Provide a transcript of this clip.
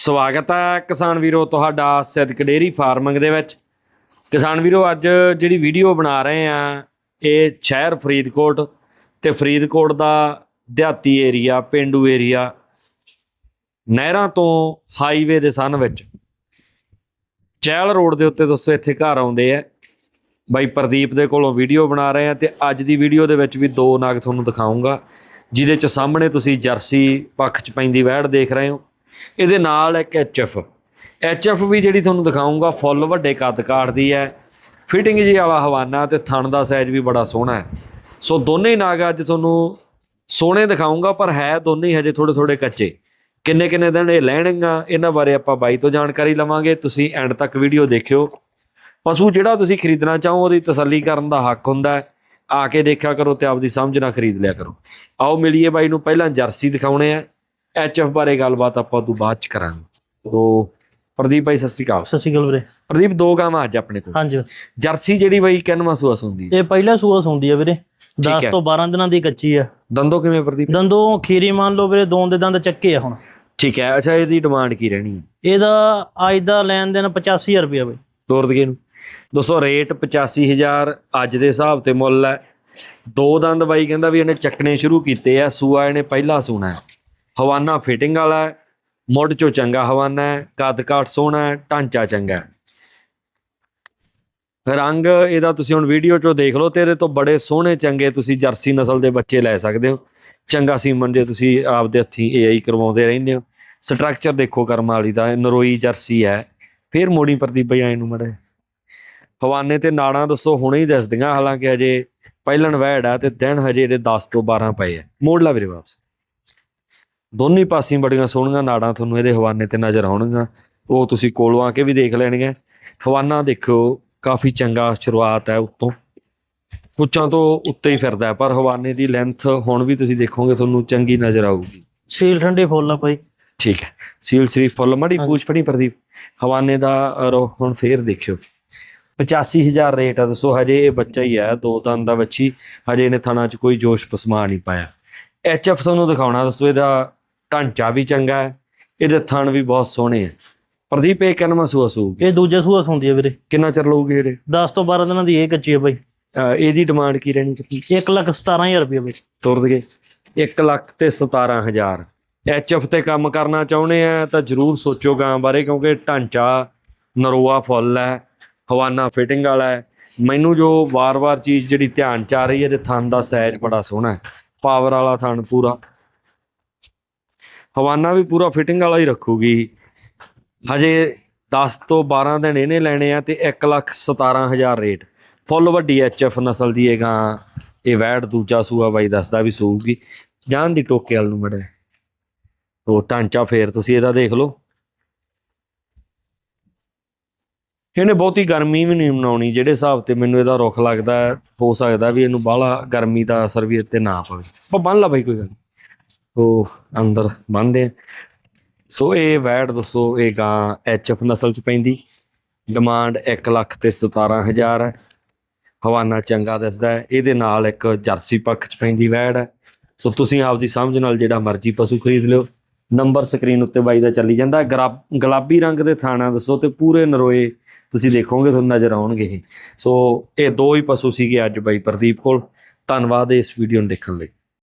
ਸਵਾਗਤ ਹੈ ਕਿਸਾਨ ਵੀਰੋ, ਤੁਹਾਡਾ ਸਿੱਧਕ ਡੇਰੀ ਫਾਰਮਿੰਗ ਦੇ ਵਿੱਚ। ਕਿਸਾਨ ਵੀਰੋ, ਅੱਜ ਜਿਹੜੀ ਵੀਡੀਓ ਬਣਾ ਰਹੇ ਆ ਇਹ ਸ਼ਹਿਰ ਫਰੀਦਕੋਟ ਤੇ ਫਰੀਦਕੋਟ ਦਾ ਦਿਹਾਤੀ ਏਰੀਆ, ਪਿੰਡੂ ਏਰੀਆ, ਨਹਿਰਾਂ ਤੋਂ ਹਾਈਵੇ ਦੇ ਸਨ ਵਿੱਚ। ਚਹਿਲ ਰੋਡ ਦੇ ਉੱਤੇ ਦੋਸਤੋ, ਇੱਥੇ ਘਰ ਆਉਂਦੇ ਆ। ਬਾਈ ਪ੍ਰਦੀਪ ਦੇ ਕੋਲੋਂ ਵੀਡੀਓ ਬਣਾ ਰਹੇ ਆ ਤੇ ਅੱਜ ਦੀ ਵੀਡੀਓ ਦੇ ਵਿੱਚ ਵੀ ਦੋ ਨਾਗ ਤੁਹਾਨੂੰ ਦਿਖਾਉਂਗਾ ਜਿਹਦੇ ਚ ਸਾਹਮਣੇ ਤੁਸੀਂ ਜਰਸੀ ਪੱਖ ਚ ਪੈਂਦੀ ਵਹਿੜ ਦੇਖ ਰਹੇ ਹੋ। ਇਹਦੇ ਨਾਲ ਇੱਕ ਐਚਐਫ ਐਚਐਫ ਵੀ ਜਿਹੜੀ ਤੁਹਾਨੂੰ ਦਿਖਾਉਂਗਾ ਫੁੱਲ ਵੱਡੇ ਕੱਦ ਕਾਟਦੀ ਹੈ। ਫਿਟਿੰਗ ਜੀ ਵਾਲਾ ਹਵਾਨਾ ਤੇ ਥਣ ਦਾ ਸਾਈਜ਼ ਵੀ ਬੜਾ ਸੋਹਣਾ ਹੈ। ਸੋ ਦੋਨੇ ਹੀ ਨਾਗ ਅੱਜ ਤੁਹਾਨੂੰ ਸੋਹਣੇ ਦਿਖਾਉਂਗਾ ਪਰ ਹੈ ਦੋਨੇ ਹੀ ਹਜੇ ਥੋੜੇ ਥੋੜੇ ਕੱਚੇ। ਕਿੰਨੇ ਕਿੰਨੇ ਦਿਨ ਇਹ ਲੈਣਗਾ ਇਹਨਾਂ ਬਾਰੇ ਆਪਾਂ ਬਾਈ ਤੋਂ ਜਾਣਕਾਰੀ ਲਵਾਂਗੇ। ਤੁਸੀਂ ਐਂਡ ਤੱਕ ਵੀਡੀਓ ਦੇਖਿਓ। ਪਸ਼ੂ ਜਿਹੜਾ ਤੁਸੀਂ ਖਰੀਦਣਾ ਚਾਹੋ, ਉਹਦੀ ਤਸੱਲੀ ਕਰਨ ਦਾ ਹੱਕ ਹੁੰਦਾ ਹੈ। ਆ ਕੇ ਦੇਖਿਆ ਕਰੋ ਤੇ ਆਪਦੀ ਸਮਝ ਨਾਲ ਖਰੀਦ ਲਿਆ ਕਰੋ। ਆਓ, ਮਿਲੀਏ ਬਾਈ ਨੂੰ, ਪਹਿਲਾਂ ਜਰਸੀ ਦਿਖਾਉਣੇ ਆ। ਐਚਐਫ ਬਾਰੇ ਗੱਲਬਾਤ ਆਪਾਂ ਤੋਂ ਬਾਅਦ ਚ ਕਰਾਂਗੇ। ਤੋ ਪ੍ਰਦੀਪ ਭਾਈ ਸਤਿ ਸ਼੍ਰੀ ਅਕਾਲ। ਸਤਿ ਸ਼੍ਰੀ ਅਕਾਲ ਵੀਰੇ। ਪ੍ਰਦੀਪ ਦੋ ਗਾਵਾਂ ਅੱਜ ਆਪਣੇ ਕੋਲ। ਹਾਂਜੀ। ਜਰਸੀ ਜਿਹੜੀ ਬਾਈ ਕਿੰਨਵਾਂ ਸੂਆ ਹੈ ਇਹ ਪਹਿਲਾ ਸੂਆ ਹੁੰਦੀ ਆ ਵੀਰੇ। ਠੀਕ 10 ਹੈ। ਤੋਂ 12 ਦਿਨਾਂ ਦੀ ਕੱਚੀ ਆ। ਦੰਦੋ ਕਿਵੇਂ ਪ੍ਰਦੀਪ? ਦੰਦੋਂ ਖੀਰੀ ਮੰਨ ਲਓ ਵੀਰੇ ਦੋ ਦੇ ਦੰਦ ਚੱਕੇ ਆ ਹੁਣ। ਠੀਕ ਹੈ ਅੱਛਾ ਇਹਦੀ ਡਿਮਾਂਡ ਕੀ ਰਹਿਣੀ? ਹੈ ਇਹਦਾ ਅੱਜ ਦਾ ਲੈਣ ਦੇਣ 85000 ਰੁਪਇਆ ਬਈ। ਤੋਰ ਦਈਏ ਨੂੰ ਦੋਸਤੋ ਰੇਟ 85000 ਅੱਜ ਦੇ ਹਿਸਾਬ ਤੇ ਮੁੱਲ ਹੈ। ਦੋ ਦੰਦ ਬਾਈ ਕਹਿੰਦਾ ਵੀ ਇਹਨੇ ਚੱਕਣੇ ਸ਼ੁਰੂ ਕੀਤੇ ਆ ਸੂਆ ਇਹਨੇ ਪਹਿਲਾ ਸੂਣਾ ਹੈ। ਹਵਾਨਾ ਫਿਟਿੰਗ ਵਾਲਾ ਹੈ, ਮੁੱਢ ਚੋਂ ਚੰਗਾ ਹਵਾਨਾ ਹੈ, ਕੱਦ ਕਾਠ ਸੋਹਣਾ ਹੈ, ਢਾਂਚਾ ਚੰਗਾ ਹੈ। ਰੰਗ ਇਹਦਾ ਤੁਸੀਂ ਹੁਣ ਵੀਡੀਓ 'ਚੋਂ ਦੇਖ ਲਓ ਤੇ ਇਹਦੇ ਤੋਂ ਬੜੇ ਸੋਹਣੇ ਚੰਗੇ ਤੁਸੀਂ ਜਰਸੀ ਨਸਲ ਦੇ ਬੱਚੇ ਲੈ ਸਕਦੇ ਹੋ। ਚੰਗਾ ਸੀਮਨ ਜੇ ਤੁਸੀਂ ਆਪਦੇ ਹੱਥੀਂ ਏਆਈ ਕਰਵਾਉਂਦੇ ਰਹਿੰਦੇ ਹੋ। ਸਟਰਕਚਰ ਦੇਖੋ ਕਰਮ ਵਾਲੀ ਦਾ, ਨਰੋਈ ਜਰਸੀ ਹੈ। ਫਿਰ ਮੋੜੀ ਪ੍ਰਦੀਪ ਬਈ ਆਏ ਨੂੰ ਮੜੇ ਹਵਾਨੇ ਤੇ ਨਾੜਾਂ ਦੱਸੋ, ਹੁਣੇ ਹੀ ਦੱਸਦੀਆਂ ਹਾਲਾਂਕਿ ਹਜੇ ਪਹਿਲਣ ਵਹਿੜ ਆ ਤੇ ਦਿਨ ਹਜੇ ਇਹਦੇ 10 ਤੋਂ 12 ਪਏ ਆ। ਮੋੜ ਲਾ ਵੀਰੇ ਵਾਪਸ। ਦੋਨੀ ਪਾਸੀਂ ਬੜੀਆਂ ਸੋਹਣੀਆਂ ਨਾੜਾਂ ਤੁਹਾਨੂੰ ਇਹਦੇ ਹਵਾਨੇ ਤੇ ਨਜ਼ਰ ਆਉਣਗੀਆਂ। ਉਹ ਤੁਸੀਂ ਕੋਲੋਂ ਆ ਕੇ ਵੀ ਦੇਖ ਲੈਣਗੇ। ਹਵਾਨਾ ਦੇਖੋ ਕਾਫੀ ਚੰਗਾ ਸ਼ੁਰੂਆਤ ਹੈ ਉੱਤੋਂ। ਪੁੱਛਾਂ ਤੋਂ ਉੱਤੇ ਹੀ ਫਿਰਦਾ ਪਰ ਹਵਾਨੇ ਦੀ ਲੈਂਥ ਹੁਣ ਵੀ ਤੁਸੀਂ ਦੇਖੋਗੇ ਤੁਹਾਨੂੰ ਚੰਗੀ ਨਜ਼ਰ ਆਊਗੀ। ਸੀਲ ਠੰਡੇ ਫੁੱਲ ਆ ਭਾਈ। ਠੀਕ ਹੈ। ਸੀਲ ਸ਼ਰੀਫ ਫੁੱਲ ਮੜੀ। ਪੂਛ ਫੜੀ ਪ੍ਰਦੀਪ। ਹਵਾਨੇ ਦਾ ਹੁਣ ਫੇਰ ਦੇਖਿਓ। 85000 ਰੇਟ ਆ ਦੱਸੋ ਹਜੇ ਇਹ ਬੱਚਾ ਹੀ ਹੈ ਦੋ ਦੰਦ ਦਾ ਬੱਚੀ। ਹਜੇ ਇਹਨੇ ਥਣਾ 'ਚ ਕੋਈ ਜੋਸ਼ ਪਸਮਾ ਨਹੀਂ ਪਾਇਆ। ਐਚਐਫ ਤੁਹਾਨੂੰ ਦਿਖਾਉਣਾ ਦੱਸੋ ਇਹਦਾ ਢਾਂਚਾ ਵੀ ਚੰਗਾ ਹੈ ਇਹਦੇ ਥਣ ਵੀ ਬਹੁਤ ਸੋਹਣੇ ਹੈ। ਪ੍ਰਦੀਪ ਇਹ ਕਿੰਨਾ ਸੂਆ ਸੂਗੀ ਇਹ ਦੂਜਾ ਸੂਆ ਹੁੰਦੀ ਆ ਵੀਰੇ। ਕਿੰਨਾ ਚਿਰ ਲਊਗੀ ਇਹਦੇ? 10 ਤੋਂ 12 ਦਿਨਾਂ ਦੀ ਇਹ ਕੱਚੀ ਆ ਭਾਈ ਅਹ ਇਹਦੀ ਡਿਮਾਂਡ ਕੀ ਰਹਿਣੀ ਕਿੰਨੀ 1 ਲੱਖ 17000 ਰੁਪਇਆ ਬਈ। ਤੁਰ ਦਗੇ 1 ਲੱਖ ਤੇ 17000 ਐਚਐਫ ਤੇ ਕੰਮ ਕਰਨਾ ਚਾਹੁੰਦੇ ਆ ਤਾਂ ਜਰੂਰ ਸੋਚੋ ਗਾਂ ਬਾਰੇ ਕਿਉਂਕਿ ਢਾਂਚਾ ਨਰੋਆ ਫੁੱਲ ਹੈ ਹਵਾਨਾ ਫਿਟਿੰਗ ਵਾਲਾ ਹੈ। ਮੈਨੂੰ ਜੋ ਵਾਰ-ਵਾਰ ਚੀਜ਼ ਜਿਹੜੀ ਧਿਆਨ ਚ ਆ ਰਹੀ ਹੈ ਤੇ ਥਣ ਦਾ ਸਾਈਜ਼ ਬੜਾ ਸੋਹਣਾ ਹੈ। ਪਾਵਰ ਵਾਲਾ ਥਣ ਪੂਰਾ। ਹਵਾਨਾ ਵੀ ਪੂਰਾ ਫਿਟਿੰਗ ਵਾਲਾ ਹੀ ਰੱਖੂਗੀ। ਹਜੇ 10 ਤੋਂ 12 ਦਿਨ ਇਹਨੇ ਲੈਣੇ ਆ ਤੇ 1 ਲੱਖ 17000 ਰੇਟ। ਫੁੱਲ ਵੱਡੀ ਐਚਐਫ ਨਸਲ ਦੀ ਇਹ ਗਾਂ, ਇਹ ਵੈੜ ਦੂਜਾ ਸੂਆ ਬਾਈ ਦੱਸਦਾ ਵੀ ਸੂਗੀ ਜਾਨ ਦੀ ਟੋਕੇ ਵਾਲ ਨੂੰ ਮੜਿਆ ਉਹ ਢਾਂਚਾ ਫੇਰ ਤੁਸੀਂ ਇਹਦਾ ਦੇਖ ਲਓ। ਇਹਨੇ ਬਹੁਤੀ ਗਰਮੀ ਵੀ ਨਹੀਂ ਮਨਾਉਣੀ, ਜਿਹੜੇ ਹਿਸਾਬ ਤੇ ਮੈਨੂੰ ਇਹਦਾ ਰੁੱਖ ਲੱਗਦਾ, ਹੋ ਸਕਦਾ ਵੀ ਇਹਨੂੰ ਬਾਹਲਾ ਗਰਮੀ ਦਾ ਅਸਰ ਵੀ ਇੱਥੇ ਨਾ ਪਵੇ। ਪਰ ਬੰਨ ਲਾ ਬਾਈ ਕੋਈ ਗੱਲ ਨੀ। ਉਹ ਅੰਦਰ ਬੰਨਦੇ ਆ। ਸੋ ਇਹ ਵੈੜ ਦੱਸੋ, ਇਹ ਗਾਂ ਐਚਐਫ ਨਸਲ ਚ ਪੈਂਦੀ। ਡਿਮਾਂਡ 1 ਲੱਖ ਤੇ 17000 ਹੈ ਹਵਾਨਾ ਚੰਗਾ ਦਿਸਦਾ ਹੈ। ਇਹਦੇ ਨਾਲ ਇੱਕ ਜਰਸੀ ਪੱਖ ਚ ਪੈਂਦੀ ਵੈੜ। ਹੈ ਸੋ ਤੁਸੀਂ ਆਪਦੀ ਸਮਝ ਨਾਲ ਜਿਹੜਾ ਮਰਜ਼ੀ ਪਸ਼ੂ ਖਰੀਦ ਲਿਓ। ਨੰਬਰ ਸਕਰੀਨ ਉੱਤੇ ਬਾਈ ਦਾ ਚੱਲੀ ਜਾਂਦਾ। ਗਰਾ- ਗੁਲਾਬੀ ਰੰਗ ਦੇ ਥਾਣਾ ਦੱਸੋ ਤੇ ਪੂਰੇ ਨਰੋਏ ਤੁਸੀਂ ਦੇਖੋਗੇ, ਤੁਹਾਨੂੰ ਨਜ਼ਰ ਆਉਣਗੇ ਇਹ। ਸੋ ਇਹ ਦੋ ਹੀ ਪਸ਼ੂ ਸੀਗੇ ਅੱਜ ਬਾਈ ਪ੍ਰਦੀਪ ਕੋਲ। ਧੰਨਵਾਦ ਇਸ ਵੀਡੀਓ ਨੂੰ ਦੇਖਣ ਲਈ।